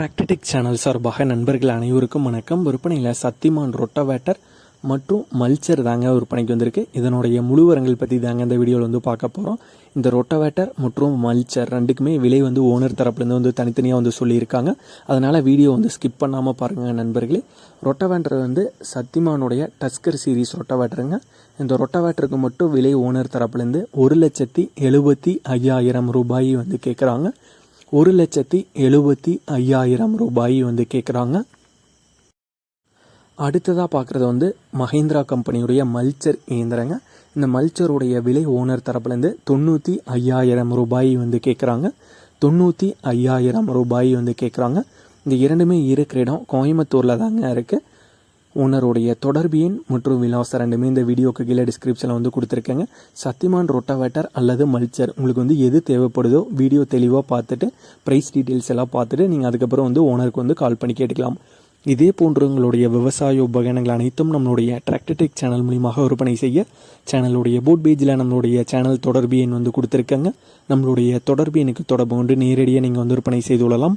டிராக்டடிக் channel சார்பாக நண்பர்கள் அனைவருக்கும் வணக்கம். விற்பனையில் சத்திமான் ரொட்டவேட்டர் மற்றும் மல்ச்சர் தாங்க விற்பனைக்கு வந்திருக்கு. இதனுடைய முழுவரங்கள் பற்றி தாங்க இந்த வீடியோவில் வந்து பார்க்க போகிறோம் இந்த ரொட்டவேட்டர் மற்றும் மல்ச்சர் ரெண்டுக்குமே விலை வந்து ஓனர் தரப்புலேருந்து வந்து தனித்தனியாக வந்து சொல்லியிருக்காங்க. அதனால் வீடியோ வந்து ஸ்கிப் பண்ணாமல் பாருங்கள் நண்பர்களே. ரொட்டவேட்டர் வந்து சத்திமானுடைய டஸ்கர் சீரிஸ் ரொட்டவேட்டருங்க. இந்த ரொட்டவேட்டருக்கு மட்டும் விலை ஓனர் தரப்புலேருந்து ஒரு லட்சத்தி எழுபத்தி ஐயாயிரம் ரூபாய் வந்து கேட்குறாங்க ஒரு லட்சத்தி எழுபத்தி ஐயாயிரம் ரூபாய் வந்து கேட்குறாங்க அடுத்ததாக பார்க்குறது வந்து மஹேந்திரா கம்பெனியுடைய மல்ச்சர் இயந்திரங்க. இந்த மல்ச்சருடைய விலை ஓனர் தரப்புலேருந்து தொண்ணூற்றி ஐயாயிரம் ரூபாய் வந்து கேட்குறாங்க தொண்ணூற்றி ஐயாயிரம் ரூபாய் வந்து கேட்குறாங்க இந்த இரண்டுமே இருக்கிற இடம் கோயம்புத்தூரில் தாங்க இருக்குது ஓனருடைய தொடர்பு எண் மற்றும் விலாசம் ரெண்டுமே இந்த வீடியோக்கு கீழே டிஸ்கிரிப்ஷனில் வந்து கொடுத்துருக்கேங்க. சத்தியமான் ரொட்டாவேட்டர் அல்லது மல்ச்சர் உங்களுக்கு வந்து எது தேவைப்படுதோ வீடியோ தெளிவாக பார்த்துட்டு ப்ரைஸ் டீட்டெயில்ஸ் எல்லாம் பார்த்துட்டு நீங்கள் அதுக்கப்புறம் வந்து ஓனருக்கு வந்து கால் பண்ணி கேட்டுக்கலாம். இதே போன்றவங்களுடைய விவசாய உபகரணங்கள் அனைத்தும் நம்மளுடைய டிராக்டர்டெக் சேனல் மூலியமாக விற்பனை செய்ய சேனலுடைய போட் பேஜில் நம்மளுடைய சேனல் தொடர்பு எண் வந்து கொடுத்துருக்கங்க. நம்மளுடைய தொடர்பு எண்ணுக்கு தொடர்பு கொண்டு நேரடியாக நீங்கள் வந்து விற்பனை செய்து கொள்ளலாம்.